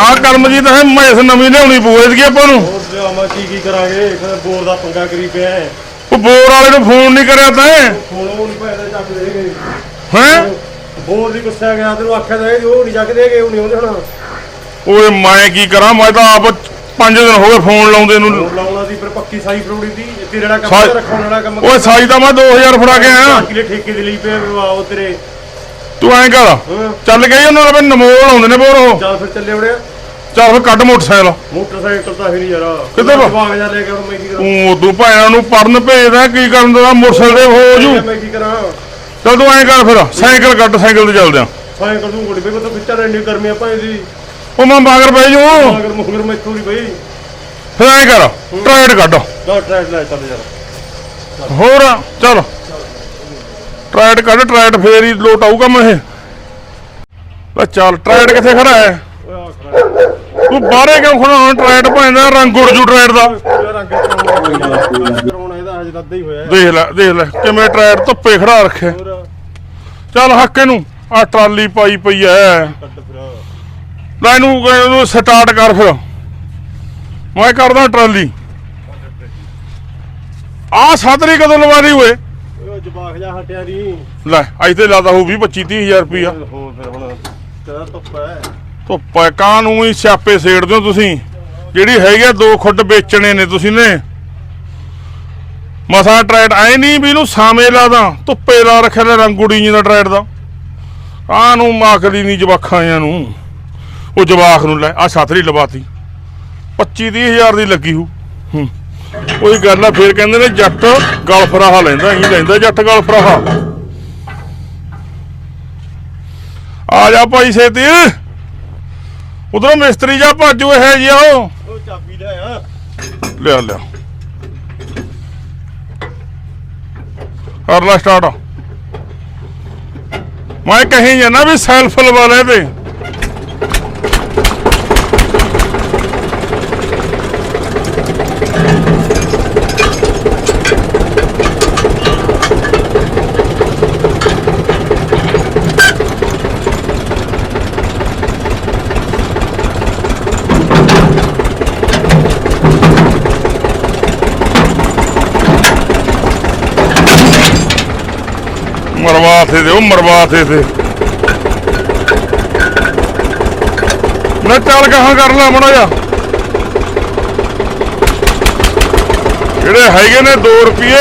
ਆਹ ਕਰਮਜੀਤ ਹੈ ਮੈਸ ਨਵੀਂ ਲਿਆਉਣੀ ਪਊ ਕੀ ਆਪਾਂ ਨੂੰ? ਹੋਰ ਲਿਆਵਾਂ ਕੀ ਕੀ ਕਰਾਂਗੇ? ਕਹਿੰਦਾ ਬੋਰ ਦਾ ਪੰਗਾ ਕਰੀ ਪਿਆ ਹੈ। ਉਹ ਬੋਰ ਵਾਲੇ ਨੂੰ ਫੋਨ ਨਹੀਂ ਕਰਿਆ ਤੈਂ? ਹੁਣ ਉਹ ਨਹੀਂ ਪੈਦਾ ਚੱਕ ਦੇਗੇ ਹੈ? ਬੋਰ ਦੀ ਗੁੱਸਾ ਗਿਆ ਤੈਨੂੰ ਆਖਿਆ ਤਾਂ ਇਹ ਉਹ ਨਹੀਂ ਚੱਕ ਦੇਗੇ ਉਹ ਨਹੀਂ ਆਉਂਦੇ ਹੁਣ। ਓਏ ਮੈਂ ਕੀ ਕਰਾਂ? ਮੈਂ ਤਾਂ ਆਪ 5 ਦਿਨ ਹੋ ਗਏ ਫੋਨ ਲਾਉਂਦੇ ਨੂੰ। ਹੋਰ ਲਾਉਣਾ ਸੀ ਫਿਰ ਪੱਕੀ ਸਾਈ ਫਰੋੜੀ ਦੀ ਤੇਰੇ ਜਿਹੜਾ ਕੰਮ ਸਾਈ- ਰੱਖਣ ਵਾਲਾ ਕੰਮ ਓਏ ਸਾਈ ਤਾਂ ਮੈਂ 2000 ਫੜਾ ਕੇ ਆਇਆ। ਕਿਲੇ ਠੇਕੇ ਦੇ ਲਈ ਪਿਆ ਆਓ ਤੇਰੇ ਤੂੰ ਐਂ ਕਰ ਹਾਂ ਚੱਲ ਗਈ ਉਹਨਾਂ ਦਾ ਵੀ ਨਮੋਲ ਆਉਂਦੇ ਨੇ ਬੋਰ ਉਹ। ਚੱਲ ਫਿਰ ਚੱਲੇ ਵੜਿਆ ਚੱਲ ਫਿਰ ਕੱਢ ਮੋਟਰਸਾਈਕਲ। ਮੋਟਰਸਾਈਕਲ ਤਾਂ ਫਿਰ ਯਾਰ। ਕਿੱਧਰ ਵਾ? ਜਾ ਲੈ ਕੇ ਹੁਣ ਮੈਂ ਕੀ ਕਰਾਂ? ਤੂੰ ਤੂੰ ਭੈਣਾਂ ਨੂੰ ਪੜਨ ਭੇਜਦਾ ਕੀ ਕਰਨ ਦਾ ਮੋਟਰਸਾਈਕਲ ਤੇ ਹੋ ਜੂ। ਮੈਂ ਕੀ ਕਰਾਂ? ਚੱਲ ਤੂੰ ਐਂ ਕਰ ਫਿਰ ਸਾਈਕਲ ਕੱਢ ਸਾਈਕਲ ਤੇ ਚੱਲਦੇ ਆ। ਸਾਈਕਲ ਨੂੰ ਗੋੜੀ ਪਈ ਮੈਂ ਤਾਂ ਖਿੱਚਾ ਰਹਿਣੀ ਗਰਮੀ ਆਪਾਂ ਇਹਦੀ ਉਹ ਮੈਂ ਬਾਗਰ ਬਹਿ ਜੂ। ਮਗਰ ਮੁਗਰ ਮੈਂ ਨਹੀਂ ਬਈ ਫਿਰ ਐਂ ਕਰ ਟਰੈਡ ਕੱਢ। ਟਰੈਕ ਲੈ ਚੱਲ ਯਾਰ। ਹੋਰ ਚੱਲ। ਟਰੈਡ ਕੱਢ ਟਰੈਡ ਫੇਰ ਹੀ ਲੋਟ ਆਊਗਾ ਮੈਂ ਇਹ। ਲੈ ਚੱਲ ਟਰੈਡ ਕਿੱਥੇ ਖੜਾ ਹੈ? ਤੂੰ ਬਾਹਰੇ ਕਿਉਂ ਖੜਾ ਹੁਣ ਟਰੈਡ ਪੈਂਦਾ ਰੰਗ ਉੜ ਜੂ ਟਰੈਡ ਦਾ। ਯਾਰ ਦੇਖ ਲੈ ਦੇਖ ਲੈ, ਕਿਵੇਂ ਟਰੈਡ ਧੁੱਪੇ ਖੜਾ ਰੱਖਿਆ ਚੱਲ ਹੱਕ ਇਹਨੂੰ ਆ ਟਰਾਲੀ ਪਾਈ ਪਈ ਐ। ਲੈ ਇਹਨੂੰ ਇਹਨੂੰ ਸਟਾਰਟ ਕਰ ਫਿਰ। ਮੈਂ ਕਰਦਾ ਟਰਾਲੀ। ਆ ਸਾਦਰੀ ਕਦੋਂ ਲਵਾਰੀ ਹੋਏ ਉਹ ਜਵਾਖ ਜਾ ਹਟਿਆ ਨਹੀਂ ਲੈ ਅੱਜ ਤੇ ਲਾਦਾ ਹੋਊ 20 25 30000 ਰੁਪਈਆ। ਹੋਰ ਫਿਰ ਹੁਣ ਤੇਰਾ ਧੁੱਪ ਹੈ? ਧੁੱਪਾ ਹੀ ਸਿਆਪੇ ਸੇੜਦੇ ਹੋ ਤੁਸੀਂ? ਜਿਹੜੀ ਹੈਗੀ ਆ ਦੋ ਖੁੱਡ ਵੇਚਣੇ ਨੇ ਤੁਸੀਂ ਨੇ। ਮਸਾ ਟਰੈਡ ਐ ਨਹੀਂ ਵੀ ਇਹਨੂੰ ਸਾਵੇਂ ਲਾਦਾ ਧੁੱਪੇ ਲਾ ਰੱਖਿਆ ਲੈ ਰੰਗੂੜੀ ਜੀ ਦਾ ਟਰੈਡ ਦਾ। ਆਹ ਨੂੰ ਮਾਕਦੀ ਨਹੀਂ ਜਵਾਖਾਂ ਜਾਂ ਨੂੰ? ਉਹ ਜਵਾਖ ਨੂੰ ਲੈ ਆ ਛਤਰੀ ਲਵਾਤੀ। 25 ਹਜ਼ਾਰ ਦੀ ਲੱਗੀ ਹੂ ਹੂੰ। ਉਹੀ ਗੱਲ ਆ ਫੇਰ ਕਹਿੰਦੇ ਨੇ ਜੱਟ ਗਲ ਫਰਾਹਾ ਲੈਂਦਾ ਹੀ ਲੈਂਦਾ ਜੱਟ ਗਲ ਫਰਾਹਾ। ਆ ਜਾ ਭਾਈ ਛੇਤੀ ਉਧਰੋਂ ਮਿਸਤਰੀ ਜਾ ਭਾਜੂ ਇਹ ਜਿਹਾ ਉਹ ਉਹ ਚਾਬੀ ਲੈ ਆ। ਲਿਆ ਲਿਆ। ਕਰ ਲੈ ਸਟਾਰਟ। ਮੈਂ ਕਹੀ ਜਾਣਾ ਵੀ ਸੈਲਫ ਲਵਾ ਲੈ ਤੇ ਮਰਵਾ ਥੇ ਦੇ ਉਹ ਮਰਵਾ ਥੇ ਤੇ। ਨਾ ਚੱਲ ਕਹਾਂ ਕਰ ਲੈ ਮੜਾ ਜਿਹੜੇ ਹੈਗੇ ਨੇ 2 ਰੁਪਏ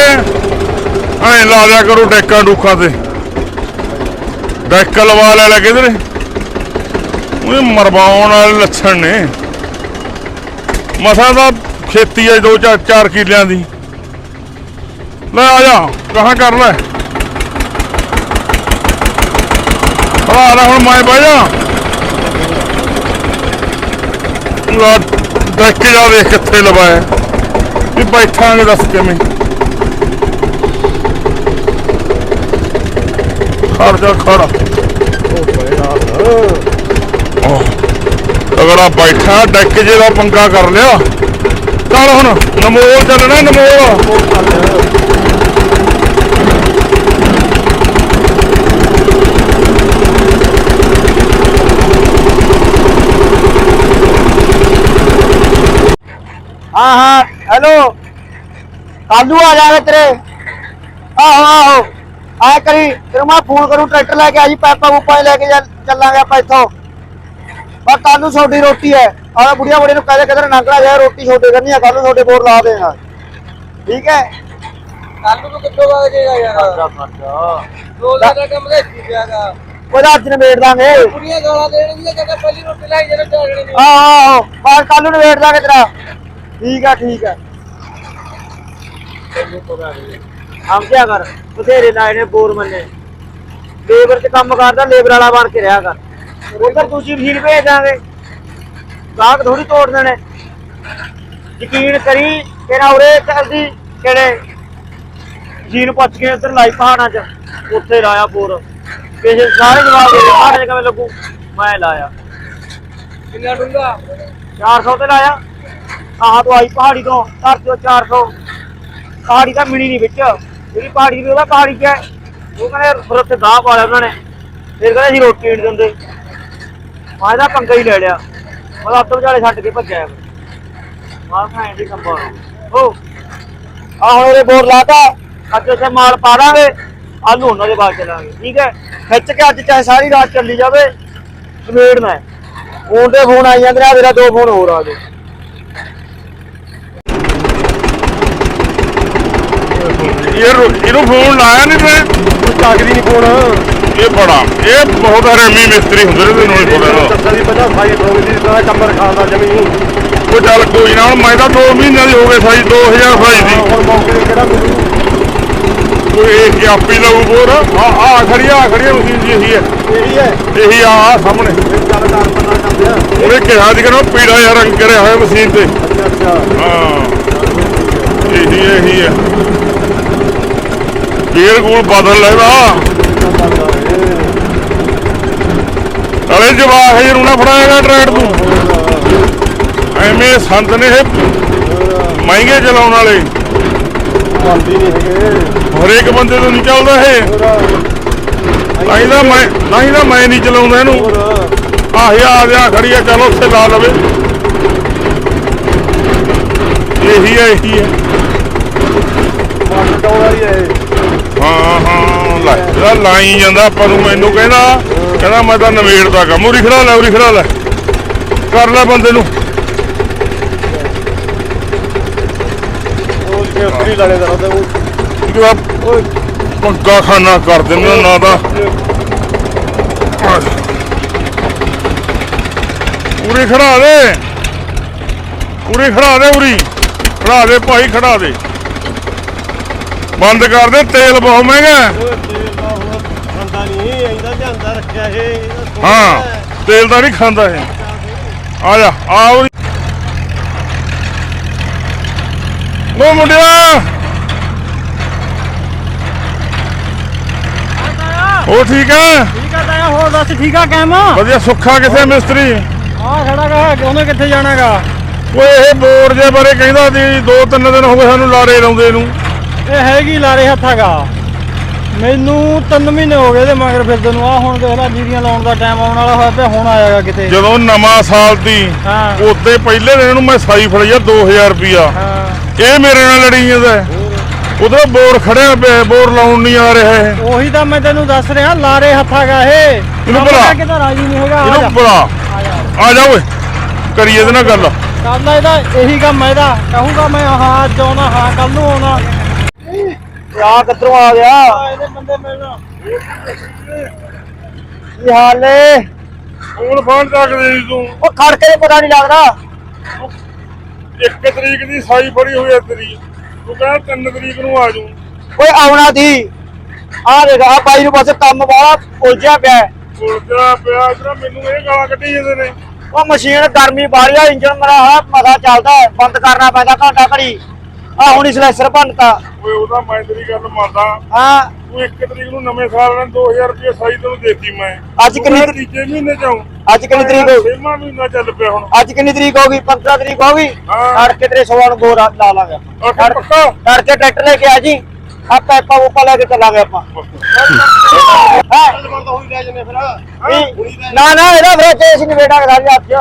ਐਂ ਲਾ ਲਿਆ ਕਰੋ ਡੈਕਾਂ ਡੂਕਾਂ ਤੇ। ਡੈਕ ਲਵਾ ਲੈ ਲੈ ਕਿਧਰੇ ਉਹ ਮਰਵਾਉਣ ਵਾਲੇ ਲੱਛਣ ਨੇ। ਮਸਾ ਦਾ ਖੇਤੀ ਹੈ ਦੋ ਚਾਰ ਚਾਰ ਕਿੱਲਿਆਂ ਦੀ। ਲੈ ਆ ਜਾ ਕਹਾਂ ਕਰ ਲੈ। ਭਰਾ ਲੈ ਹੁਣ ਮੈਂ ਬਹਿ ਜਾ। ਲਾ ਦੇਖ ਕੇ ਜਾ ਵੇਖ ਕਿੱਥੇ ਲਵਾਇਆ। ਵੀ ਬੈਠਾਂਗੇ ਦੱਸ ਕਿਵੇਂ। ਖੜ ਜਾ, ਖੜਾ। ਅਗਲਾ ਬੈਠਾ, ਡੈਕ ਜੇ ਦਾ ਪੰਗਾ ਕਰ ਲਿਆ। ਚੱਲ ਹੁਣ, ਨਮੋਲ ਚੱਲਣਾ, ਨਮੋਲ। ਹਾਂ ਹਾਂ ਹੈਲੋ ਕਾਲੂ ਆ ਜਾਵੇ ਤੇਰੇ। ਆਹੋ ਆਹੋ। ਆ ਕਰੀ ਤੈਨੂੰ ਮੈਂ ਫੋਨ ਕਰੂੰ ਟਰੈਕਟਰ ਲੈ ਕੇ ਆ ਜੀ ਪੈਪਾ ਪੂਪਾ ਲੈ ਕੇ ਚੱਲ- ਚੱਲਾਂਗੇ ਆਪਾਂ ਇੱਥੋਂ। ਬਸ ਕੱਲ ਛੋਟੀ ਰੋਟੀ ਹੈ। ਆਹ ਬੁੜੀਆ ਬੁੜੀ ਨੂੰ ਕਹਦੇ ਕਿਧਰ ਨੰਗਲਾ ਜਾਏ ਰੋਟੀ ਛੋਟੇ ਕਰਨੀ ਆ ਕੱਲ ਨੂੰ ਛੋਟੇ ਬੋਰ ਲਾ ਦੇਗਾ ਠੀਕ ਹੈ? ਕੱਲ ਨੂੰ ਕਿੱਥੋਂ ਆ ਜਾਏਗਾ ਯਾਰ? ਰੋਜ਼ਾ ਦਾ ਕੰਮ ਦੇ ਕੀ ਪਿਆਗਾ ਉਹਦਾ ਅੱਜ ਨਿਬੇੜ ਦਾਂਗੇ ਕੁੜੀਆਂ ਗਾਲਾਂ ਦੇਣਗੀਆਂ ਕਹਿੰਦਾ ਪਹਿਲੀ ਰੋਟੀ ਲਾਈ ਝਾੜਣੇ ਦੀ। ਆਹੋ ਆਹੋ ਬਸ ਕੱਲ ਨੂੰ ਨਿਬੇੜ ਦਾਂਗੇ ਤੇਰਾ। ਠੀਕ ਆ ਠੀਕ ਆ। ਸਮਝਿਆ ਕਰ ਬਥੇਰੇ ਲਾਏ ਨੇ ਬੋਰ ਮੰਨੇ ਲੇਬਰ 'ਚ ਕੰਮ ਕਰਦਾ ਲੇਬਰ ਵਾਲਾ ਬਣ ਕੇ ਰਿਹਾ ਕਰ। ਉਧਰ ਦੂਜੀ ਮਸ਼ੀਨ ਭੇਜ ਦਾਂਗੇ ਗਾਹਕ ਥੋੜੀ ਤੋੜ ਦੇਣੇ। ਯਕੀਨ ਕਰੀ ਤੇਰਾ ਉਰੇ ਚੱਲਦੀ ਕਿਹੜੇ? ਮਸ਼ੀਨ ਪੁੱਛ ਕੇ ਉਧਰ ਲਾਈ ਪਹਾੜਾਂ 'ਚ। ਉੱਥੇ ਲਾਇਆ ਬੋਰ। ਕਿਸੇ ਸਾਰੇ ਜਵਾਬ ਦੇ ਪਹਾੜਾਂ 'ਚ ਕਿਵੇਂ ਲੱਗੂ? ਮੈਂ ਲਾਇਆ। ਕਿੰਨਾ ਡੂੰਗਾ 400 ਤੇ ਲਾਇਆ। ਆਹ ਤੋਂ ਆਈ ਪਹਾੜੀ ਤੋਂ, ਧਰ ਤੋਂ 400 ਪਹਾੜੀ ਤਾਂ ਮਿਲੀ ਨਹੀਂ ਵਿੱਚ। ਜਿਹੜੀ ਪਹਾੜੀ ਦੀ ਉਹਦਾ ਪਹਾੜੀ ਚ ਹੈ। ਉਹ ਕਹਿੰਦੇ ਫਿਰ ਉੱਥੇ ਦਾਹ ਪਾ ਲਿਆ ਉਹਨਾਂ ਨੇ। ਫਿਰ ਕਹਿੰਦੇ ਅਸੀਂ ਰੋਟੀ ਨਹੀਂ ਦਿੰਦੇ। ਮੈਂ ਇਹਦਾ ਪੰਗਾ ਹੀ ਲੈ ਲਿਆ। ਉਹਦਾ ਅੱਧ ਵਿਚਾਲੇ ਛੱਡ ਕੇ ਭੱਜਿਆ। ਮਾਰ ਭੈਣ ਦੀ ਕੰਬਾ ਹੋ। ਆ ਹੁਣ ਇਹਦੇ ਬੋਰ ਲਾਤਾ। ਅੱਜ ਉੱਥੇ ਮਾਲ ਪਾ ਦਾਂਗੇ। ਆਲੂ ਉਹਨਾਂ ਦੇ ਬਾਅਦ ਚਲਾਂਗੇ। ਠੀਕ ਹੈ? ਖਿੱਚ ਕੇ ਅੱਜ ਚਾਹੇ ਸਾਰੀ ਰਾਤ ਚੱਲੀ ਜਾਵੇ। ਸਵੇੜਨਾ ਹੈ। ਫੋਨ ਤੇ ਫੋਨ ਆਈ ਜਾਂਦੇ ਆ ਆਹ ਮੇਰਾ ਦੋ ਫੋਨ ਹੋਰ ਆ ਗਏ। ਇਹ ਇਹਨੂੰ ਫੋਨ ਲਾਇਆ ਨਹੀਂ ਮੈਂ। ਚੱਕਦੀ ਨਹੀਂ ਫੋਨ। ਇਹ ਬੜਾ ਇਹ ਬਹੁਤ ਹਰਾਮੀ ਮਿਸਤਰੀ ਹੁੰਦੇ ਨੇ ਤੈਨੂੰ ਨਹੀਂ ਪਤਾ। ਦੱਸਾਂ ਦੀ ਪਤਾ ਸਾਈ ਫੋਨ ਦੀ ਸਾਰਾ ਕੰਬਰ ਖਾਂਦਾ ਜਮੀਨ। ਉਹ ਚੱਲ ਕੋਈ ਨਾ ਹੁਣ ਮੈਂ ਤਾਂ 2 ਮਹੀਨਿਆਂ ਦੀ ਹੋ ਗਏ ਸਾਈ 2000 ਸਾਈ ਦੀ। ਹੁਣ ਮੌਕੇ ਤੇ ਕਿਹੜਾ ਮਿਲੂ? ਕੋਈ ਇਹ ਆਪੀ ਲਾਊ ਬੋਰ ਆ ਆ ਖੜੀ ਆ ਖੜੀ ਆ ਮਸ਼ੀਨ ਜੀ ਇਹੀ ਹੈ। ਇਹੀ ਹੈ? ਇਹੀ ਆ ਆਹ ਸਾਹਮਣੇ। ਚੱਲ ਕਰ ਪਤਾ ਕਰਦੇ ਆ। ਉਹਨੇ ਕਿਹਾ ਸੀ ਕਿ ਨਾ ਪੀੜਾ ਜਿਹਾ ਰੰਗ ਕਰਿਆ ਹੋਇਆ ਮਸ਼ੀਨ ਤੇ। ਅੱਛਾ ਅੱਛਾ। ਹਾਂ। ਇਹੀ ਇਹੀ ਹੈ। ਗੇਰ ਗੂਲ ਬਦਲ ਲੈਦਾ ਅਰੇ ਜਵਾਕ ਜੀ ਨੂੰ ਨਾ ਫੜਾਏਗਾ ਟਰੈਕਟ ਤੂੰ ਐਵੇਂ ਸੰਤ ਨੇ ਇਹ ਮਹਿੰਗੇ ਚਲਾਉਣ ਵਾਲੇ। ਮੰਨਦੀ ਨਹੀਂ ਹੈਗੇ। ਹਰੇਕ ਬੰਦੇ ਤੋਂ ਨਹੀਂ ਚੱਲਦਾ ਇਹ। ਨਹੀਂ ਤਾਂ ਮੈਂ ਨਹੀਂ ਤਾਂ ਮੈਂ ਨਹੀਂ ਚਲਾਉਂਦਾ ਇਹਨੂੰ। ਆਹ ਆ ਗਿਆ ਖੜੀ ਆ ਚਲ ਉੱਥੇ ਲਾ ਲਵੇ। ਇਹੀ ਹੈ ਇਹੀ ਹੈ। ਮੱਟ ਡਾਉਣ ਵਾਲੀ ਹੈ ਹਾਂ ਹਾਂ ਲੈ ਇਹਦਾ ਲਾਈ ਜਾਂਦਾ ਆਪਾਂ ਨੂੰ ਮੈਨੂੰ ਕਹਿੰਦਾ ਕਹਿੰਦਾ ਮੈਂ ਤਾਂ ਨਵੇੜਦਾ ਕੰਮ। ਉਰੀ ਖੜਾ ਲੈ ਉਰੀ ਖੜਾ ਲੈ। ਕਰ ਲੈ ਬੰਦੇ ਨੂੰ। ਉਹ ਫਰੀ ਲਾਣੇ ਦਾ ਹੁੰਦਾ ਉਹ ਜਿਹੜਾ ਓਏ। ਪੰਗਾ ਖਾਨਾ ਕਰ ਦਿੰਦੇ ਨਾ ਤਾਂ। ਉਰੀ ਖੜਾ ਦੇ। ਉਰੀ ਖੜਾ ਦੇ ਉਰੀ। ਖੜਾ ਦੇ ਭਾਈ ਖੜਾ ਦੇ। ਬੰਦ ਕਰ ਦੇ ਤੇਲ ਬਹੁਤ ਮਹਿੰਗਾ। ਉਹ ਖਾਂਦਾ ਨਹੀਂ ਇਹਦਾ ਧਿਆਨ ਰੱਖਿਆ ਇਹ ਇਹਦਾ ਸੋਚ ਹਾਂ। ਤੇਲ ਤਾਂ ਨਹੀਂ ਖਾਂਦਾ ਇਹ। ਆ ਜਾ ਆ ਉਰੀ। ਉਹ ਮੁੰਡਿਆ। ਉਹ ਠੀਕ ਹੈ? ਠੀਕ ਆ ਤਾਇਆ ਹੋਰ ਦੱਸ ਠੀਕ ਆ ਕੈਮ ਵਧੀਆ ਸੁੱਖਾ ਕਿਥੇ ਮਿਸਤਰੀ? ਆ ਖੜਾ ਗਾ ਉਹਨੇ ਕਿੱਥੇ ਜਾਣਾਗਾ ਓਏ ਇਹ ਬੋਰ ਜੇ ਬਾਰੇ ਕਹਿੰਦਾ ਸੀ ਦੋ ਤਿੰਨ ਦਿਨ ਹੋ ਗਏ ਸਾਨੂੰ ਲਾਰੇ ਲਾਉਂਦੇ ਨੂੰ। ਇਹ ਹੈਗੀ ਲਾਰੇ ਹੱਥਾਗਾ ਮੈਨੂੰ 3 ਮਹੀਨੇ ਹੋ ਗਏ ਤੇ ਮਗਰ ਫਿਰਦੇ ਨੂੰ। ਆ ਹੁਣ ਦੇਖ ਲੈ ਜੀਰੀਆਂ ਲਾਉਣ ਦਾ ਟਾਈਮ ਆਉਣ ਵਾਲਾ ਹੋਇਆ ਪਿਆ ਹੁਣ ਆਇਆਗਾ ਕਿਤੇ। ਜਦੋਂ ਨਵਾਂ ਸਾਲ ਦੀ ਹਾਂ। ਉਦੋਂ ਪਹਿਲੇ ਦਿਨ ਨੂੰ ਮੈਂ ਸਾਈ ਫੜੀ ਆ 2000 ਰੁਪਿਆ ਹਾਂ। ਇਹ ਮੇਰੇ ਨਾਲ ਲੜੀ ਜਾਂਦਾ। ਉਧਰ ਬੋਰ ਖੜਿਆ ਪਿਆ ਬੋਰ ਲਾਉਣ ਨਹੀਂ ਆ ਰਿਹਾ ਇਹ। ਉਹੀ ਤਾਂ ਮੈਂ ਤੈਨੂੰ ਦੱਸ ਰਿਹਾ ਲਾਰੇ ਹੱਥਾਗਾ ਇਹ। ਇਹਨੂੰ ਬੁਲਾ। ਕਿਤੇ ਰਾਜੀ ਨਹੀਂ ਹੈਗਾ ਆ ਜਾ ਇਹਨੂੰ ਬੁਲਾ ਆ ਜਾ ਆ ਜਾ ਓਏ ਕਰੀਏ ਇਹਦੇ ਨਾਲ ਗੱਲ। ਕਰਦਾ ਇਹਦਾ ਇਹੀ ਕੰਮ ਹੈ ਇਹਦਾ। ਕਹੂੰਗਾ ਮੈਂ ਹਾਂ ਅੱਜ ਆਉਣਾ ਹਾਂ ਕੱਲ ਨੂੰ ਆਉਣਾ। ਆ ਕਿੱਧਰੋਂ ਆ ਗਿਆ? ਇਹਦੇ ਬੰਦੇ ਮਿਲਣਾ ਕੀ ਹਾਲ ਨੇ? ਹੁਣ ਫੋਨ ਤੱਕ ਦੇ ਤੂੰ। ਉਹ ਖੜਕੇ ਪਤਾ ਨਹੀਂ ਲੱਗਦਾ। ਇੱਕ ਤਰੀਕ ਦੀ ਸਾਈ ਫੜੀ ਹੋਈ ਹੈ ਤੇਰੀ। ਤੂੰ ਕਹਿੰਦਾ 3 ਤਰੀਕ ਨੂੰ ਆ ਜੂ ਓਏ ਆਉਣਾ ਦੀ। ਆ ਦੇਖ ਆ ਬਾਈ ਨੂੰ ਬਸ ਕੰਮ ਵਾਲਾ ਉਲਝਿਆ ਪਿਆ ਹੈ। ਉਲਝਿਆ ਪਿਆ ਇਧਰ ਮੈਨੂੰ ਇਹ ਗਾਲਾਂ ਕੱਢੀ ਜਾਂਦੇ ਨੇ। ਉਹ ਮਸ਼ੀਨ ਗਰਮੀ ਬਾਹਲੀ ਆ ਇੰਜਨ ਮੇਰਾ ਹਾਂ ਮਸਾ ਚੱਲਦਾ ਹੈ, ਬੰਦ ਕਰਨਾ ਪੈਂਦਾ ਘੰਟਾ ਘੜੀ। ਆ ਹੁਣ ਸਲੈਸਰ ਭੰਨਤਾ ਓਏ ਉਹਦਾ ਮੈਂ ਤੇਰੀ ਗੱਲ ਮੰਨਦਾ। ਹਾਂ। ਤੂੰ ਇੱਕ ਤਰੀਕ ਨੂੰ ਨਵੇਂ ਸਾਲ ਨੂੰ 2000 ਰੁਪਏ ਸਾਈ ਤੈਨੂੰ ਦੇਤੀ ਮੈਂ। ਅੱਜ ਕਿੰਨੀ ਤੀਜੇ ਮਹੀਨੇ ਚ ਆਊਂ। ਅੱਜ ਕਿੰਨੀ ਤਰੀਕ ਹੋ ਛੇਵਾਂ ਮਹੀਨਾ ਚੱਲ ਪਿਆ ਹੁਣ। ਅੱਜ ਕਿੰਨੀ ਤਰੀਕ ਹੋ ਗਈ? 15 ਤਰੀਕ ਹੋ ਗਈ? ਹਾਂ। ਤੜਕੇ ਤੇਰੇ ਨੂੰ ਗੋਰਾ ਲਾ ਲਾਂਗੇ ਪੱਕਾ? ਤੜਕੇ ਟਰੈਕਟਰ ਲੈ ਕੇ ਆ ਜੀ। ਆ ਪੈਪਾ ਉਪਾ ਲੈ ਕੇ ਚੱਲਾਂਗੇ ਆਪਾਂ। ਨਾ ਨਾ ਇਹਦਾ ਫਿਰ ਕੇਸ ਨਹੀਂ ਬੇਟਾ ਕਰਾ ਲਿਆ 'ਚ।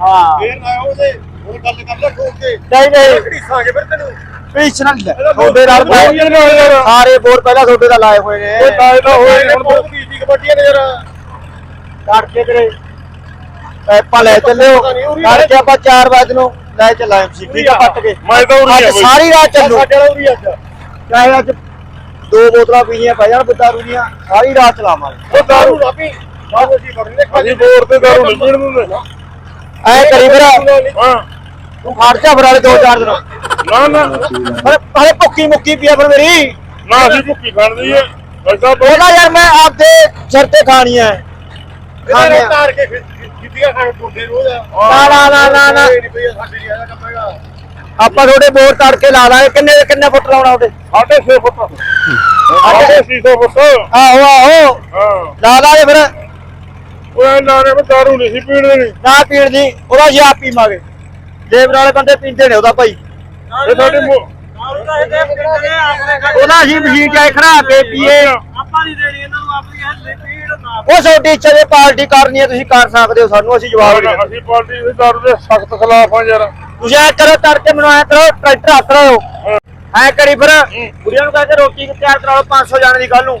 ਹਾਂ। ਫੇਰ ਨਾ ਉਹਦੇ। ਉਹ ਗੱਲ ਕਰ ਲੈ ਠੋਕ ਕੇ। ਨਹੀਂ ਨਹੀਂ। ਘੜੀਸਾਂਗੇ ਫਿਰ ਤੈਨੂੰ? ਪੀਛ ਨਾਲ ਤੁਹਾਡੇ ਨਾਲ ਪਾਏ- ਸਾਰੇ ਬੋਰ ਪਹਿਲਾਂ ਤੁਹਾਡੇ ਦਾ ਲਾਏ ਹੋਏ ਨੇ। ਓਏ ਲਾਏ ਤਾਂ ਹੋਏ ਹੁਣ ਹੁਣ ਬਹੁਤ ਬੀਜੀ ਕਬੱਡੀਆਂ ਨੇ ਯਾਰ। ਤੜਕੇ ਤੇਰੇ ਪੈਪਾ ਲੈ ਚੱਲਿਓ ਤੜਕੇ ਆਪਾਂ 4 ਵਜੇ ਨੂੰ ਲੈ ਚੱਲਾਂ ਐਮਸੀ ਠੀਕ ਆ। ਪੱਟ ਕੇ। ਮੈਂ ਤਾਂ ਉਰੀ ਅੱਜ ਆ ਬਈ। ਸਾਰੀ ਰਾਤ ਚੱਲੂ ਸਾਡੇ ਵਾਲਾ ਵੀ ਅੱਜ। ਚਾਹੇ ਅੱਜ ਦੋ ਬੋਤਲਾਂ ਪੀਣੀਆਂ ਪੈ ਜਾਣ ਬਿਦਾਰੂ ਦੀਆਂ ਸਾਰੀ ਰਾਤ ਚਲਾਵਾਂਗੇ। ਉਹ ਦਾਰੂ ਨਾ ਪੀ। ਬੋਰ ਤੇ ਦਾਰੂ ਐ ਕਰੀ ਫਿਰ ਹਾਂ। ਤੂੰ ਖੜ ਜਾ ਫਿਰ ਵਾਲੇ ਦੋ ਚਾਰ ਦਿਨ। ਨਾ ਨਾ। ਅਰੇ ਅਰੇ ਭੁੱਕੀ ਮੁੱਕੀ ਪੀਆ ਫਿਰ ਮੇਰੀ। ਨਾ ਅਸੀਂ ਭੁੱਖੀ ਖਾਣਦੀ ਹੈ ਐਸਾ ਦੋ ਉਹਦਾ ਯਾਰ ਮੈਂ ਆਪਦੇ ਸਿਰ ਤੇ ਖਾਣੀ ਐ ਖਾਣੀ ਇਹਨੇ ਆ। ਤਾਰ ਕੇ ਖਿੱਚੀਆਂ ਖਾਣ ਟੁੱਟੇ ਰੋਜ਼ ਨਾ ਨਾ ਨਾ ਨਾ ਨਾ। ਇਹ ਨਹੀਂ ਪਈ ਸਾਡੇ ਨਹੀਂ ਆਇਆ ਕੰਮ ਹੈਗਾ। ਆਪਾਂ ਤੁਹਾਡੇ ਬੋਰ ਤੜਕੇ ਲਾ ਲਾਂਗੇ। ਕਿੰਨੇ ਕਿੰਨੇ ਫੁੱਟ ਲਾਉਣਾ ਉਹਦੇ? ਸਾਢੇ 6 ਫੁੱਟ। ਸਾਢੇ 600 ਫੁੱਟ। ਆਹੋ ਆਹੋ। ਹਾਂ। ਲਾ ਲਾਂਗੇ ਫਿਰ। ਓਏ ਨਾਰੇ ਮੈਂ ਦਾਰੂ ਨਹੀਂ ਸੀ ਪੀਣ ਦੇਣੀ। ਨਾ ਪੀਣ ਦੀ ਉਹਦਾ ਜੀ ਆਪ ਪੀਵਾਂਗੇ ਲੇਬਰ ਵਾਲੇ ਬੰਦੇ ਪੀਂਦੇ ਨੇ ਉਹਦਾ ਭਾਈ। ਇਹ ਮੋ- ਉਹਦਾ ਅਸੀਂ ਮਸ਼ੀਨ ਚਾਹੇ ਖੜਾ ਕੇ ਪੀਏ। ਆਪਾਂ ਨਹੀਂ ਦੇਣੀ ਇਹਨਾਂ ਨੂੰ ਆਪਣੀ ਪੀੜ ਉਹ ਛੋਟੀ ਇੱਛਾ ਜੇ ਪਾਰਟੀ ਕਰਨੀ ਹੈ ਤੁਸੀਂ ਕਰ ਸਕਦੇ ਹੋ ਸਾਨੂੰ ਅਸੀਂ ਜਵਾਬ ਨਹੀਂ ਦਿੰਦੇ ਅਸੀਂ ਪਾਰਟੀ ਦੇ ਦਰ ਦੇ ਸਖਤ ਖਿਲਾਫ ਆ ਯਾਰ। ਤੁਸੀਂ ਐ ਕਰੋ ਤੜਕੇ ਮੈਨੂੰ ਐ ਕਰੋ ਟਰੈਕਟਰ ਹੱਥ ਲਾਓ। ਐ ਕਰੀ ਫਿਰ ਕੁੜੀਆਂ ਨੂੰ ਕਹਿ ਕੇ ਰੋਟੀ ਤਿਆਰ ਕਰਾ ਲਓ 500 ਜਾਣੇ ਦੀ ਕੱਲ ਨੂੰ।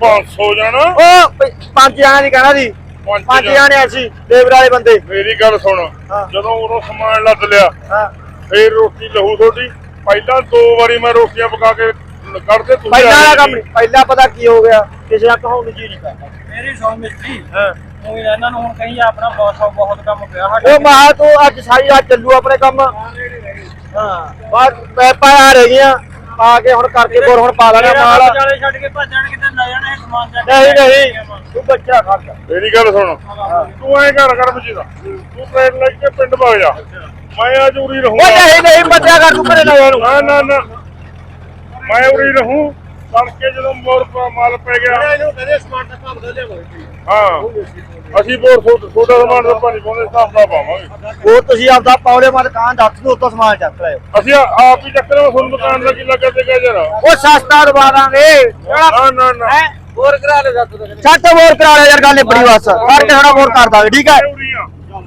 500 ਜਾਣਾ? ਉਹ ਪ- ਪੰਜ ਜਾਣੇ ਦੀ ਕਹਿਣਾ ਦੀ ਪੰਜ ਜਾਣੇ। ਅਸੀਂ ਲੇਬਰ ਵਾਲੇ ਬੰਦੇ। ਮੇਰੀ ਗੱਲ ਸੁਣ ਹਾਂ। ਜਦੋਂ ਉਰੋਂ ਸਮਾਨ ਲੱਦ ਲਿਆ ਹਾਂ। ਫੇਰ ਰੋਟੀ ਲਹੂ ਤੁਹਾਡੀ। ਪਹਿਲਾਂ ਦੋ ਵਾਰੀ ਮੈਂ ਰੋਟੀਆਂ ਪਕਾ ਕੇ ਕੱਢਦੇ ਤੁਸੀਂ ਪਹਿਲਾਂ ਆ ਵਾਲਾ ਕੰਮ ਨਹੀਂ ਪਹਿਲਾਂ ਪਤਾ ਕੀ ਹੋ ਗਿਆ ਕਿਸੇ ਦਾ ਕਹਾਉਣ ਨੂੰ ਜੀ ਨਹੀਂ ਕਰਦਾ। ਮੇਰੀ ਸੌ ਮਿਸਤਰੀ ਹਾਂ ਉਹ ਇਹਨਾਂ ਨੂੰ ਹੁਣ ਕਹੀਂ ਆਪਣਾ ਬਹੁਤ ਬਹੁਤ ਕੰਮ ਪਿਆ ਸਾਡੇ। ਉਹ ਮਹਾ ਤੂੰ ਅੱਜ ਸਾਰੀ ਰਾਤ ਚੱਲੂ ਆਪਣੇ ਕੰਮ। ਹਾਂ ਬਾਅਦ ਪੈਪਾ ਆ ਰਹਿ ਗਈਆਂ ਪਾ ਕੇ ਹੁਣ ਕਰਕੇ ਬੋਰ ਹੁਣ ਪਾ ਲੈਣਾ ਮਾਲ। ਚਾਲੇ ਛੱਡ ਕੇ ਭੱਜਣ ਇਹ ਸਮਾਨ ਚੱਕ ਨਹੀਂ ਨਹੀਂ। ਤੂੰ ਬੱਚਾ ਖੜਦਾ ਮੇਰੀ ਗੱਲ ਸੁਣ। ਤੂੰ ਐਂ ਘਰ ਕਰ ਬਚੀ ਦਾ। ਤੂੰ ਟ੍ਰੇਨ ਲੈ ਕੇ ਪਿੰਡ ਵਗ ਜਾ। ਮੈਂ ਅੱਜ ਉਰੀ ਉਹ ਰਹੂੰਗਾ ਨਹੀਂ ਨਹੀਂ ਬੱਚਾ ਕਰ ਤੂੰ ਘਰੇ ਲੈ ਜਾ ਨਾ ਨਾ ਨਾ। ਮੈਂ ਉਰੀ ਰਹੂੰ। ਤੜਕੇ ਜਦੋਂ ਮੋਰ ਪਾ- ਮਾਲ ਪੈ ਗਿਆ। ਇਹਨੂੰ ਕਹਿੰਦੇ ਸਮਾਰਟ ਦਾ ਕੰਮ ਦੇ ਹਾਂ। ਅਸੀਂ ਬੋਰ ਛੋਟਾ ਸਮਾਨ ਦਾ ਪਾਣੀ ਪਾਉਂਦੇ ਹਿਸਾਬ ਦਾ ਪਾਵਾਂਗੇ। ਉਹ ਤੁਸੀਂ ਆਪਦਾ ਪੌੜੇ ਮਾ ਦੁਕਾਨ ਦੱਸ ਦਿਓ ਉੱਤੋਂ ਸਮਾਨ ਚੱਕ ਲਿਓ ਅਸੀਂ ਆਪ ਹੀ ਚੱਕਰ ਤੁਹਾਨੂੰ ਦੁਕਾਨ ਦਾ ਕੀ ਲੱਗਾ ਤੇ ਕਿਆ ਜਰਾ ਉਹ ਸਸਤਾ ਦਵਾ ਦਾਂਗੇ। ਨਾ ਨਾ ਨਾ। ਹੋਰ ਕਰਾ ਲੈ ਦੱਸ ਛੱਟ ਬੋਰ ਕਰਾ ਲੈ ਯਾਰ ਗੱਲ ਬੜੀ ਬਸ। ਕਰਕੇ ਥੋੜਾ ਬੋਰ ਕਰ ਦਾਂਗੇ ਠੀਕ ਹੈ?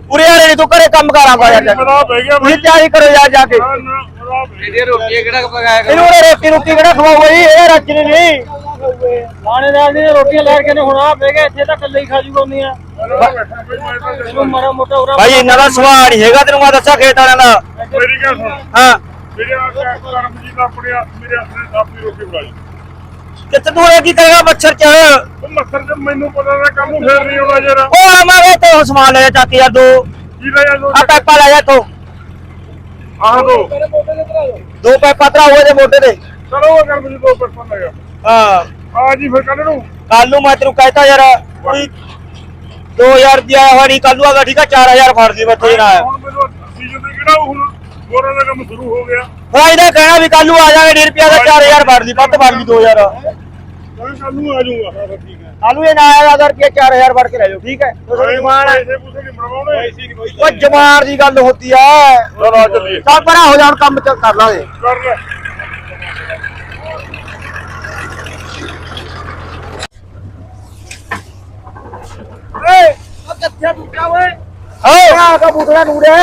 ਉਰੀ ਆ ਨਹੀਂ ਤੂੰ ਘਰੇ ਕੰਮ ਕਰਾਂਗਾ ਯਾਰ। ਤੁਸੀਂ ਤਿਆਰੀ ਕਰੋ ਯਾਰ ਜਾ ਕੇ। ਇਹਦੀ ਰੋਟੀ ਕਿਹੜਾ ਪਕਾਇਆ ਇਹਨੂੰ ਉਰੇ ਰੋਟੀ ਰੋਟੀ ਕਿਹੜਾ ਖਵਾਊਗਾ ਜੀ ਇਹ ਰੱਜਣੀ ਨਹੀਂ। ਲਾਣੇਦਾਰ ਨੇ ਰੋਟੀਆਂ ਲੈ ਕੇ ਨੇ ਹੁਣ ਆ ਬਹਿ ਗਿਆ ਇੱਥੇ ਤਾਂ ਇਕੱਲੇ ਹੀ ਖਾ ਜੂਗਾ ਇਹਨੂੰ ਮਾਰਾ ਮੋਟਾ ਉਰਾ ਭਾਈ ਇਹਨਾਂ ਦਾ ਸੁਭਾਅ ਨਹੀਂ ਹੈਗਾ ਤੈਨੂੰ ਮੈਂ ਦੱਸਾਂ ਖੇਤ ਵਾਲਿਆਂ ਦਾ। ਮੇਰੀ ਗੱਲ ਸੁਣ। ਹਾਂ। ਮੇਰੇ ਆ ਕੇ ਦਾ ਆਪਣੇ ਮੇਰੇ ਹੱਥ ਨੇ ਆਪਣੀ ਰੋਟੀ ਬਣਾਈ। ਕਿੱਥੇ ਤੂੰ ਇਹ ਕੀ ਕਰੇਗਾ ਮੱਛਰ ਚ? ਉਹ ਤੇ ਮੈਨੂੰ ਪਤਾ ਨਾ ਕੰਮ ਫੇਰ ਨਹੀਂ ਆਉਣਾ ਜਰਾ। ਉਹ ਆਵਾਂਗੇ ਤੇ ਸਮਾਨ ਲੈ ਜਾ ਚੱਕ ਯਾਰ ਦੋ। ਕੀ ਲੈ ਜਾ ਦੋ? ਆ ਪੈਪਾ ਲੈ ਜਾ ਤੋ। ਆਹ ਦੋ। ਦੋ ਪੈਪਾ ਤਰਾ ਹੋਏ ਦੇ ਮੋਢੇ ਤੇ। ਚਲੋ ਉਹ ਕਰਮਜੀਤ ਦੋ ਪਰਸਨ ਲਗਾ ਹਾਂ। ਆ ਜੀ ਫਿਰ ਕੱਲ ਨੂੰ ਕੱਲ ਨੂੰ ਮੈਂ ਤੈਨੂੰ ਕਹਿਤਾ ਯਾਰ ਕੋਈ 2000 ਦਿਆ ਹੋਇਆ ਨਹੀਂ ਕੱਲ ਨੂੰ ਆਗਾ ਠੀਕ ਆ 4000 ਫੜ ਦੀ ਬੱਤੇ ਨਾ ਹੁਣ ਮੈਨੂੰ ਸੀਜ਼ਨ ਤੇ ਕਿਹੜਾ ਹੁਣ ਗੋਰਾਂ ਦਾ ਕੰਮ ਸ਼ੁਰੂ ਹੋ ਗਿਆ। ਭਾਈ ਦਾ ਕਹਿਣਾ ਵੀ ਕੱਲ ਨੂੰ ਆ ਜਾਗੇ 1.5 ਰੁਪਿਆ ਦਾ 4000 ਫੜ ਦੀ ਵੱਧ ਫੜ ਲਈ 2000 ਮੈਂ ਕੱਲ ਨੂੰ ਆ ਜਾਊਂਗਾ। ਠੀਕ ਹੈ। ਕੱਲ ਨੂੰ ਇਹ ਨਾ ਆਇਆ 1000 ਰੁਪਿਆ 4000 ਫੜ ਕੇ ਲੈ ਜਾਓ ਠੀਕ ਹੈ? ਤੁਸੀਂ ਜਮਾਨ ਹੈ ਪੈਸੇ ਪੂਸੇ ਨਹੀਂ ਬਣਵਾਉਣੇ। ਉਹ ਜਮਾਨ ਦੀ ਗੱਲ ਹੁੰਦੀ ਹੈ ਚਲ ਆ ਚੱਲੀਏ। ਚੱਲ ਪਰਾਂ ਹੋ ਜਾਣ ਕੰਮ ਚ ਕਰ ਲਾਂਗੇ। ਕਰ ਲੈ। ਓਏ ਉਹ ਕਿੱਥੇ ਬੁੱਟਾ ਓਏ। ਆ ਕਾ ਬੁੱਟਾ ਨੂਰੇ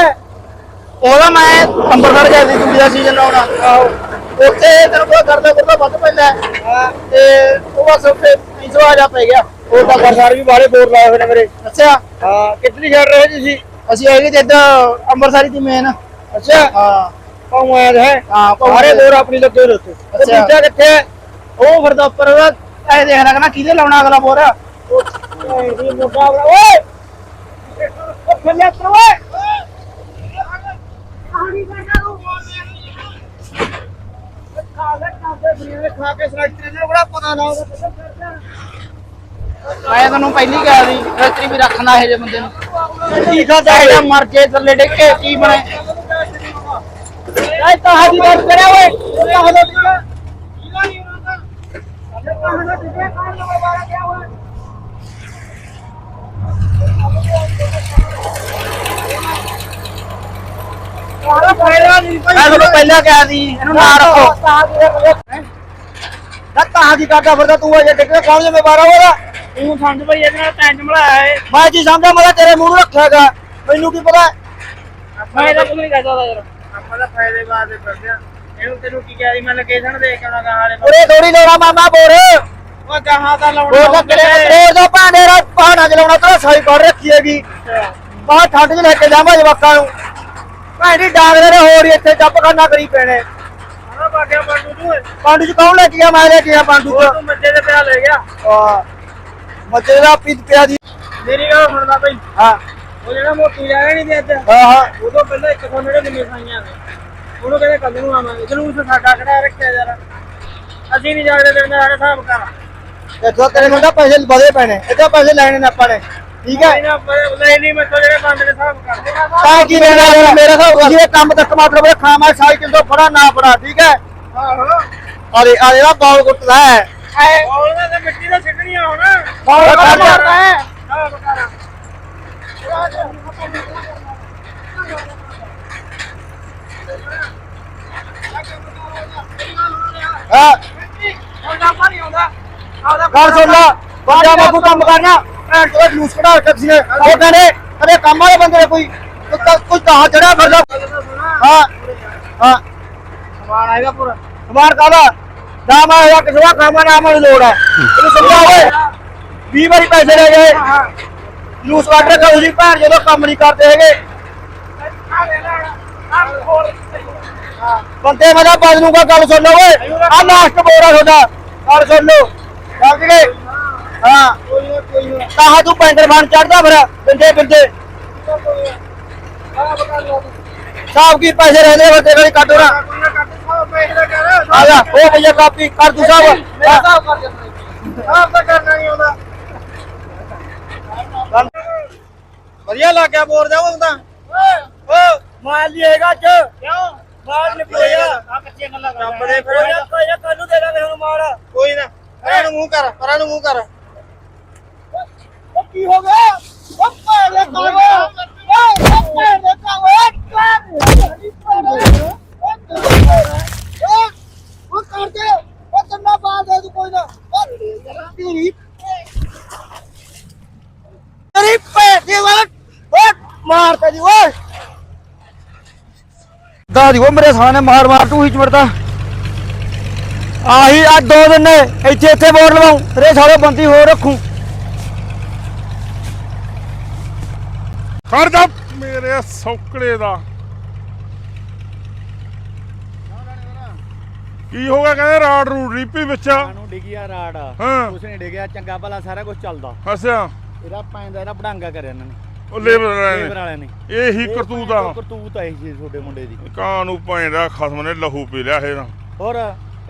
ਉਹਦਾ ਮੈਂ ਅੰਬਰਸਰ ਗਿਆ ਸੀ ਦੂਜਾ ਸੀਜ਼ਨ ਆਹੋ। ਉੱਥੇ ਤੈਨੂੰ ਕੋਈ ਕਰਦਾ ਕਰਦਾ ਵੱਧ ਪੈਂਦਾ ਹੈ। ਤੇ ਉਹ ਬਸ ਉੱਥੇ 300 ਆ ਜਾ ਪੈ ਗਿਆ। ਉਹ ਤਾਂ ਬਰਸਾਰ ਵੀ ਬਾਲੇ ਬੋਰ ਲਾਏ ਹੋਏ ਨੇ ਮੇਰੇ। ਅੱਛਾ। ਹਾਂ ਕਿੱਥੇ ਛੱਡ ਰਹੇ ਤੁਸੀਂ? ਅਸੀਂ ਹੈਗੇ ਤੇ ਇੱਧਰ ਅੰਮ੍ਰਿਤਸਰੀ ਦੀ ਮੇਨ ਅੱਛਾ। ਹਾਂ। ਪਾਉਂ ਹੈ। ਹਾਂ ਸਾਰੇ ਬੋਰ ਆਪਣੀ ਲੱਗੇ ਹੋਏ ਉੱਥੇ। ਅੱਛਾ। ਦੂਜਾ ਕਿੱਥੇ ਹੈ? ਉਹ ਫਿਰ ਤਾਂ ਉੱਪਰ। ਉਹਦਾ ਐ ਦੇਖ ਲੈ ਕਹਿੰਦਾ ਕਿਹਦੇ ਲਾਉਣਾ ਅਗਲਾ ਬੋਰ? ਉਹ ਇਹ ਮੋਟਾ ਬੜਾ ਓਏ! ਉਹ ਫੱਲਿਆ ਤਰ ਓਏ! ਮੈਂ ਤੁਹਾਨੂੰ ਪਹਿਲੀ ਕਿਹਾ ਸੀ ਫੈਕਟਰੀ ਵੀ ਰੱਖਣਾ ਇਹ ਜੇ ਬੰਦੇ ਨੂੰ। ਕੀ ਖਾਦਾ ਹੈ ਮਰ ਕੇ ਥੱਲੇ ਡਿੱਗ ਕੇ ਕੀ ਬਣੇ? ਐ ਤਾਂ ਹਾਦੀ ਬਾਤ ਕਰਿਆ ਓਏ। ਉਹ ਤਾਂ ਹਦਾ ਮੈਂ ਤੁਹਾਨੂੰ ਪਹਿਲਾਂ ਕਿਹਾ ਸੀ ਇਹਨੂੰ ਨਾ ਰੱਖੋ। ਨਾ ਤਾਂ ਦੀ ਕਾਟਾ ਫਿਰਦਾ ਤੂੰ ਅਜੇ ਡਿੱਗ ਕੇ ਕੌਣ ਜ਼ਿੰਮੇਵਾਰ ਆ ਉਹਦਾ ਤੂੰ ਸਮਝ ਬਈ ਇਹਦੇ ਨਾਲ ਟੈਂਜ ਮਲਾਇਆ ਏ ਮੈਂ ਜੀ ਸਮਝਦਾ ਮੈਂ ਤੇਰੇ ਮੂੰਹ ਨੂੰ ਰੱਖਿਆਗਾ। ਮੈਨੂੰ ਕੀ ਪਤਾ? ਮੈਂ ਇਹਦਾ ਕੁਝ ਨਹੀਂ ਕਹਿ ਸਕਦਾ ਯਾਰ। ਆਪਾਂ ਤਾਂ ਫਾਇਦੇ ਬਾਅਦ ਕਰਦੇ ਆ ਇਹਨੂੰ ਤੈਨੂੰ ਕੀ ਕਿਹਾ ਸੀ? ਮੈਂ ਲੋਕੇਸ਼ਨ ਦੇਖ ਕੇ ਆਉਣਾ ਗਾਹਾਂ ਵਾਲੇ ਉਰੇ ਥੋੜੀ ਲਾਉਣਾ ਮਾਮਾ ਬੋਰ। ਉਹ ਗਾਹਾਂ ਦਾ ਲਾਉਣਾ ਤਾਂ ਦਾ ਭਾਂਡੇ ਰਾ ਪਹਾੜਾਂ 'ਚ ਲਾਉਣਾ ਤੇਰਾ ਸਾਈ ਕਰ ਰੱਖੀ ਹੈਗੀ। ਬਾਹਰ ਠੰਡ 'ਚ ਲੈ ਕੇ ਜਾਵਾਂ ਜਵਾਕਾਂ ਨੂੰ। ਭੈਣੀ ਡਾਂਗਦੇ ਨੇ ਹੋਰ ਹੀ ਇੱਥੇ ਕਰਨਾ ਕਰੀ ਪੈਣੇ ਆਹ ਬਾਗਿਆ ਬਾਟੂ ਤੂੰ ਪਾਂਡੂ 'ਚ ਕੌਣ ਲੈ ਕੇ ਗਿਆ? ਮੈਂ ਲੈ ਕੇ ਗਿਆ ਪਾਂਡੂ ਉਹ 'ਚ ਤੂੰ ਮੱਜੇ ਦੇ ਪਿਆ ਲੈ ਗਿਆ। ਆ ਮੱਜੇ ਦਾ ਪੀਤ ਪਿਆ ਦੀ ਮੇਰੀ ਗੱਲ ਸੁਣਦਾ ਬਈ ਹਾਂ। ਉਹ ਜਿਹੜਾ ਮੋਟੂ ਜਾਇਆ ਨਹੀਂ ਤੇ ਅੱਜ ਹਾਂ ਹਾਂ। ਉਦੋਂ ਪਹਿਲਾਂ ਇੱਕ ਸੌ ਨੜੇ ਦਿਨੇ ਸਾਈਆਂ ਨੇ। ਉਹਨੂੰ ਕਹਿੰਦੇ ਕੱਲ ਨੂੰ ਆਵਾਂਗੇ। ਜਲੂਸ ਸਾਡਾ ਕਿਹੜਾ ਰੱਖਿਆ ਯਾਰ। ਅਸੀਂ ਨਹੀਂ ਜਾਗਦੇ ਦਿਨ ਦਾ ਸਾਡਾ ਹਿਸਾਬ ਕਰ ਇੱਥੋਂ ਤੇਰੇ ਤਾਂ ਪੈਸੇ ਵਧੇ ਪੈਣੇ ਇੱਥੇ ਪੈਸੇ ਲੈਣੇ ਨੇ ਆਪਾਂ ਨੇ। ਠੀਕ ਹੈ। ਇਹਨਾਂ ਪਰ ਲੈ ਨਹੀਂ ਮੈਥੋਂ ਜਿਹੜੇ ਬੰਦ ਨੇ ਹਿਸਾਬ ਕਰ ਤਾਂ ਕੀ ਲੈਣਾ ਯਾਰ ਮੇਰਾ ਹਿਸਾਬ ਇਹ ਕੰਮ ਤੱਕ ਮਤਲਬ ਰੱਖਣਾ ਮੈਂ ਸਾਈਕਲ ਤੋਂ ਫੜਾ ਨਾ ਫੜਾ ਠੀਕ ਹੈ? ਆਹੋ। ਅਰੇ ਅਰੇ ਦਾ ਬਾਲ ਕੁੱਟਦਾ ਹੈ। ਉਹਨਾਂ ਤੇ ਮਿੱਟੀ ਦਾ ਸਿੱਟਣੀਆਂ ਹੁਣ। ਬਾਲ ਕੁੱਟਦਾ ਹੈ। ਆਹ ਬਕਾਰਾ ਹਾਂ। ਉਹਦਾ ਪਾਣੀ ਆਉਂਦਾ। ਆਉਂਦਾ ਗੱਲ ਸੁਣ ਲਾ। ਬੰਦਾ ਵਾਂਗੂ ਕੰਮ ਕਰਨਾ। ਭੈਣ ਚੋਦ ਜੂਸ ਕਢਾ ਕੇ ਤੁਸੀਂ ਉਹ ਕਹਿੰਦੇ ਅਰੇ ਕੰਮ ਵਾਲੇ ਬੰਦੇ ਨੇ ਕੋਈ ਕੋਈ ਕ- ਕੋਈ ਕਹਾ ਚੜਿਆ ਫਿਰਦਾ। ਹਾਂ ਹਾਂ। ਸਮਾਨ ਆਏਗਾ ਪੂਰਾ। ਸਮਾਨ ਕਾਹਦਾ? ਨਾ ਮੈਂ ਇਹ ਕਿਸੇ ਦਾ ਕੰਮ ਨਾ ਮੈਨੂੰ ਲੋੜ ਹੈ ਇਹਨੂੰ ਸਮਝਾ ਓਏ। 20 ਵਾਰੀ ਪੈਸੇ ਲੈ ਗਏ। ਜੂਸ ਕੱਢ ਕੇ ਉਹਦੀ ਭੈਣ ਜਦੋਂ ਕੰਮ ਨਹੀਂ ਕਰਦੇ ਹੈਗੇ। ਬੰਦੇ ਮੈਂ ਤਾਂ ਬਦਲੂਗਾ ਲੂਗਾ ਗੱਲ ਸੁਣ ਲਓ ਓਏ। ਆ ਲਾਸਟ ਬੋਰਾ ਤੁਹਾਡਾ। ਗੱਲ ਸੁਣ ਲਓ। ਸਮਝ ਗਏ ਹਾਂ। ਕਹਾ ਤੂੰ ਪੈਂਟਰ ਬਣ ਚੜਦਾ ਫਿਰ? ਬਿੰਦੇ ਬਿੰਦੇ ਕੀ ਪੈਸੇ ਰਹਿੰਦੇ ਕੋਈ ਨਾ ਕੱਟ ਸਾਹਿਬ ਪੈਸੇ ਦਾ ਕਰ ਆ ਜਾ ਉਹ ਭਈਆ ਕਾਪੀ ਕਰ ਤੂੰ ਸਾਹਿਬ ਮੇਰਾ ਹਿਸਾਬ ਕਰ ਦਿੰਦਾ ਆਪ ਤਾਂ ਕਰਨਾ ਨਹੀਂ ਆਉਂਦਾ ਵਧੀਆ ਲੱਗ ਗਿਆ ਬੋਰ ਜਾ ਹੁੰਦਾ ਓ। ਮਾਲ ਲਿਏਗਾ ਅੱਜ। ਕਿਉਂ? ਮਾਲ ਨਿਕਲਿਆ। ਆ। ਕੱਚੀਆਂ ਗੱਲਾਂ ਕਰ ਰੱਬ ਦੇ ਫਿਰ। ਕੋਈ ਨਾ ਕੱਲ ਨੂੰ ਦੇ ਦਾਂਗੇ ਹੁਣ ਮਾਲ ਕੋਈ ਨਾ ਪਰਾਂ ਨੂੰ ਮੂੰਹ ਕਰ ਪਰਾਂ ਨੂੰ ਮੂੰਹ ਕਰ। ਕੀ ਹੋ ਗਿਆ? ਉਹ ਦੇ ਕਾਵੇ ਉਹ ਪੈਰ ਦੇ ਕਾਵੇ ਉਹ ਕਰ। ਦੇ। ਉਹ ਤੰਨਾ ਬਾਲ ਦੇ ਤੂੰ ਕੋਈ ਨਾ। ਤੇਰੀ ਤੇਰੀ ਪੈਰ ਦੇ ਵਾਲਾ ਉਹ ਮਾਰ ਤਾ ਜੀ ਓਏ। ਦਾਦੀ ਉਹ ਮੇਰੇ ਸਾਹਮਣੇ ਮਾਰ ਮਾਰ ਤੂੰ ਹੀ ਚਮੜਦਾ ਆਹੀ ਅੱਜ ਦੋ ਦਿਨ ਨੇ ਇੱਥੇ ਇੱਥੇ ਬੋਰ ਲਵਾਉ ਤੇਰੇ ਸਾਰੇ ਬੰਦੀ ਹੋਰ ਰੱਖੂ। ਖੜ ਜਾ। ਮੇਰੇ ਸੌਕੜੇ ਦਾ। ਕੀ ਹੋ ਗਿਆ ਕਹਿੰਦੇ ਰਾਡ ਰੂਡ ਰੀਪੀ ਵਿੱਚ? ਆ? ਨੂੰ ਡਿਗਿਆ ਰਾੜ। ਹਾਂ। ਕੁਛ ਨਹੀਂ ਡਿਗਿਆ ਚੰਗਾ ਭਲਾ ਸਾਰਾ ਕੁਝ ਚੱਲਦਾ। ਹੱਸਿਆ ਇਹਦਾ ਪੈਂਦਾ ਇਹਦਾ ਬੜਾਂਗਾ ਕਰਿਆ ਇਹਨਾਂ ਨੇ। ਉਹ ਲੇਬਰ ਵਾਲਿਆਂ ਲੇਬਰ ਨੇ ਵਾਲਿਆਂ ਨੇ। ਇਹੀ ਕਰਤੂਤ ਆ। ਕਰਤੂਤ ਆਈ ਸੀ ਤੁਹਾਡੇ ਮੁੰਡੇ ਦੀ। ਕਾਂ ਨੂੰ ਪੈਂਦਾ ਖਸਮ ਨੇ ਲਹੂ ਪੀ ਲਿਆ ਇਹ ਨਾ ਹੋਰ?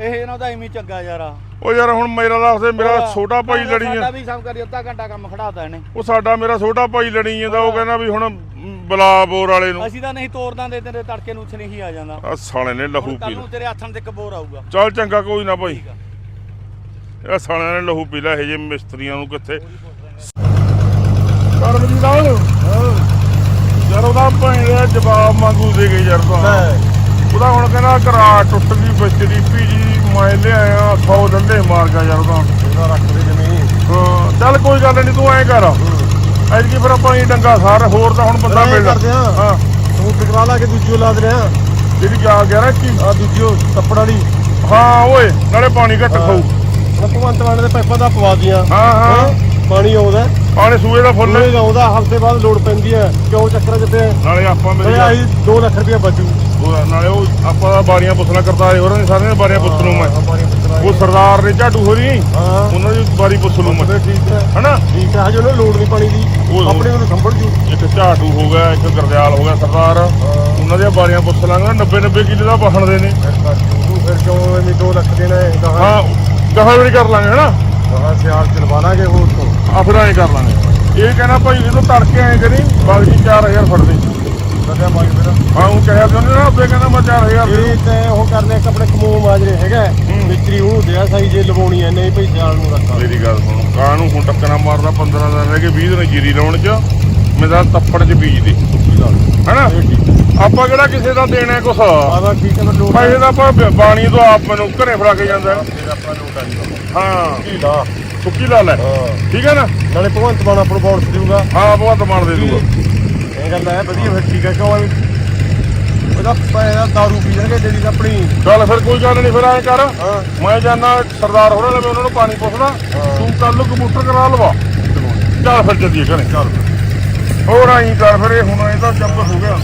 ਇਹ ਇਹਨਾਂ ਦਾ ਐਵੇਂ ਹੀ ਚੰਗਾ ਯਾਰਾ। ਉਹ ਯਾਰ ਹੁਣ ਮੇਰਾ ਦੱਸਦੇ ਮੇਰਾ ਹੋਰ, ਛੋਟਾ ਭਾਈ ਸਾਡਾ ਲੜੀ ਆ। ਵੀ ਸਭ ਕਰੀ ਅੱਧਾ ਘੰਟਾ ਕੰਮ ਖੜਾਤਾ ਇਹਨੇ। ਉਹ ਸਾਡਾ ਮੇਰਾ ਛੋਟਾ ਭਾਈ ਲੜੀ ਜਾਂਦਾ ਉਹ ਕਹਿੰਦਾ ਵੀ ਹੁਣ ਬਲਾ ਬੋਰ ਵਾਲੇ ਨੂੰ। ਅਸੀਂ ਤਾਂ ਨਹੀਂ ਤੋੜਦਾਂ ਦੇ ਤੇਰੇ ਤੜਕੇ ਨੂੰ ਉੱਥੇ ਨਹੀਂ ਆ ਜਾਂਦਾ। ਆ ਸਾਲੇ ਨੇ ਲਹੂ ਹੁਣ ਪੀ ਕੱਲ ਲਿਆ। ਨੂੰ ਤੇਰੇ ਹੱਥਾਂ ਤੇ ਕਬੋਰ ਆਊਗਾ। ਚੱਲ ਚੰਗਾ ਕੋਈ ਨਾ ਭਾਈ। ਠੀਕ ਆ। ਇਹ ਸਾਲਿਆਂ ਨੇ ਲਹੂ ਪੀ ਲਿਆ ਇਹ ਜੇ ਮਿਸਤਰੀਆਂ ਨੂੰ ਕਿੱਥੇ? ਕਰਮਜੀਤ ਯਾਰ ਉਹਦਾ ਭੈਣ ਜਵਾਬ ਮੰਗੂ ਦੇ ਗਏ ਯਾਰ ਤਾਂ। ਉਹਦਾ ਹੁਣ ਕਹਿੰਦਾ ਕਰਾ ਟੁੱਟ ਗਈ ਵਿਚੜੀ ਪੀਜੀ ਮੈਂ ਲਿਆਇਆ 100 ਡੰਡੇ ਮਾਰ ਗਿਆ ਯਾਰ ਉਹਦਾ। ਇਹਦਾ ਰੱਖ ਦੇ ਜ਼ਮੀਨ। ਹਾਂ ਚੱਲ ਕੋਈ ਗੱਲ ਨਹੀਂ ਤੂੰ ਐਂ ਕਰ। ਐਤਕੀ ਫਿਰ ਆਪਾਂ ਹੀ ਡੰਗਾ ਸਾਰ ਹੋਰ ਤਾਂ ਹੁਣ ਬੰਦਾ ਐਂ ਮਿਲਦਾ। ਕਰਦੇ। ਹਾਂ। ਤੂੰ ਟਕਰਾ ਲਾ ਕੇ ਦੂਜੀ ਲਾ ਦੇ ਆ ਜਿਹੜੀ ਜਾ ਗਿਆ ਨਾ ਕੀ ਆ ਦੂਜੀ ਉਹ ਕੱਪੜ ਵਾਲੀ। ਹਾਂ ਓਏ ਨਾਲੇ ਪਾਣੀ ਘੱਟ ਖਾਊ। ਭਗਵੰਤ ਮਾਨ ਦੇ ਪਾਈਪਾਂ ਦਾ ਪਵਾ ਦੀਆਂ। ਹਾਂ ਹਾਂ? ਪਾਣੀ ਆਉਂਦਾ। ਪਾਣੀ ਸੂਏ ਦਾ ਫੁੱਲ। ਆਉਂਦਾ ਹਫ਼ਤੇ ਬਾਅਦ ਲੋਡ ਪੈਂਦੀ ਹੈ। ਕਿਉਂ ਚੱਕਰਾਂ ਪਿਆ? ਨਾਲੇ ਆਪਾਂ ਮੇਰੀ ਤੇ ਗੱਲ- ਆਹੀ 2 ਲੱਖ ਰੁਪਏ ਬਚੂ। ਨਾਲੇ ਉਹ ਆਪਾਂ ਤਾਂ ਬਾਰੀਆਂ ਪੁੱਛਣਾ ਕਰਤਾ ਹੈ ਹੋਰਾਂ ਨੇ ਸਾਰਿਆਂ ਬਾਰੀਆਂ ਪੁੱਛ ਲੂ ਮੈਂ। ਉਹ ਸਰਦਾਰ ਨੇ ਝਾਟੂ ਹੋ ਰਹੀ ਹਾਂ। ਉਹਨਾਂ ਦੀ ਬਾਰੀ ਪੁੱਛ ਲੂ ਮੈਂ। ਠੀਕ ਹੈ। ਹਨਾ? ਠੀਕ ਹੈ ਹਜੇ ਉਹਨੂੰ ਲੋਡ ਨਹੀਂ ਪਾਣੀ ਦੀ। ਆਪਣੇ ਨੂੰ ਸੰਭਲ ਜੂ। ਇੱਕ ਝਾਟੂ ਹੋ ਗਿਆ ਇੱਕ ਗਰਦਿਆਲ ਹੋ ਗਿਆ ਸਰਦਾਰ। ਉਹਨਾਂ ਦੀਆਂ ਬਾਰੀਆਂ ਪੁੱਛ ਲਾਂਗਾ 90 90 ਕਿੱਲੇ ਦਾ ਬਾਹਣ ਦੇ ਨੇ। ਫਿਰ ਕਿਉਂ ਐਵੇਂ 2 ਲੱਖ ਦੇਣਾ ਹੈ ਹਾਂ ਗਾਹਾਂ ਵੀ ਕਰ ਲਾਂਗੇ ਹਨਾ? ਕਹਾ ਸਿਆਲ ਚਲਵਾ ਲਾਂਗੇ ਹੋਰ ਤੋਂ। ਆ ਫਿਰ ਐਂ ਕਰ ਲਾਂਗੇ। ਇਹ ਕਹਿੰਦਾ ਭਾਈ ਇਹ ਤੋਂ ਤੜਕੇ ਐਂ ਕਰੀ ਬਾਗ ਜੀ 4000 ਫੜ ਦੇ ਲੱਗਿਆ ਮਾਈ ਮੇਰਾ ਹਾਂ ਉਹ ਕਹਿਆ ਤੇ ਉਹਨੇ ਨਾ ਉਹਦੇ ਕਹਿੰਦਾ ਮੈਂ 4000 ਦੇ ਇਹ ਤੇ ਉਹ ਕਰਨੇ ਕੱਪੜੇ ਕਮੋ ਮਾਜਰੇ ਹੈਗਾ। ਵਿਕਰੀ ਉਹ ਦਿਆ ਸਹੀ ਜੇ ਲਵਾਉਣੀ ਐ ਨਹੀਂ ਭਈ ਸਿਆਲ ਨੂੰ ਰੱਖਾ। ਮੇਰੀ ਗੱਲ ਸੁਣ ਕਾਂ ਨੂੰ ਹੁਣ ਟੱਕਣਾ ਮਾਰਦਾ 15 ਦਿਨ ਰਹਿ ਗਏ 20 ਦਿਨ ਜੀਰੀ ਲਾਉਣ ਚ ਮੇਰਾ ਤੱਪੜ ਚ ਬੀਜ ਦੇ। ਹੈਨਾ? ਆਪਾਂ ਕਿਹੜਾ ਕਿਸੇ ਦਾ ਦੇਣਾ ਕੁਛ? ਆਦਾ ਠੀਕ ਹੈ ਮੈਂ ਲੋਡ ਪੈਸੇ ਤਾਂ ਆਪਾਂ ਬਾਣੀ ਤੋਂ ਆਪ ਮੈਨੂੰ ਘਰੇ ਫੜਾ ਕੇ ਜਾਂਦਾ ਆਪਣਾ ਲੋਟ ਆ ਹਾਂ। ਕੀ ਲਾ। ਸੁੱਕੀ ਲਾ ਲੈ। ਠੀਕ ਹੈ ਨਾ? ਨਾਲੇ ਭਗਵੰਤ ਮਾਨ ਆਪਣਾ ਬੌਂਸ ਦੇਊਗਾ। ਹਾਂ ਬਹੁਤ ਮਾਰ ਦੇ ਦੂਗਾ ਇਹ ਗੱਲ ਹੈ ਵਧੀਆ ਫਿਰ ਠੀਕ ਹੈ ਕਿਉਂ ਐਵੇਂ ਉਹਦਾ ਪੈਸਾ ਦਾਰੂ ਪੀ ਜਾਣਗੇ ਜਿਹੜੀ ਆਪਣੀ ਚੱਲ ਫਿਰ ਕੋਈ ਗੱਲ ਨਹੀਂ ਫਿਰ ਐਂ ਕਰ। ਹਾਂ। ਮੈਂ ਜਾਣਾ ਸਰਦਾਰ ਹੋਰਾਂ ਲਵੇ ਉਹਨਾਂ ਨੂੰ ਪਾਣੀ ਪੁੱਛਦਾ। ਤੂੰ ਕੱਲ ਨੂੰ ਕੰਪਿਊਟਰ ਕਰਾ ਲਵਾ। ਚੱਲ ਫਿਰ ਚੱਲੀਏ ਘਰੇ। ਚੱਲ ਹੋਰ ਆਈ ਕਰ ਫਿਰ ਇਹ ਹੁਣ ਇਹ ਤਾਂ ਜੱਬ ਹੋ ਗਿਆ।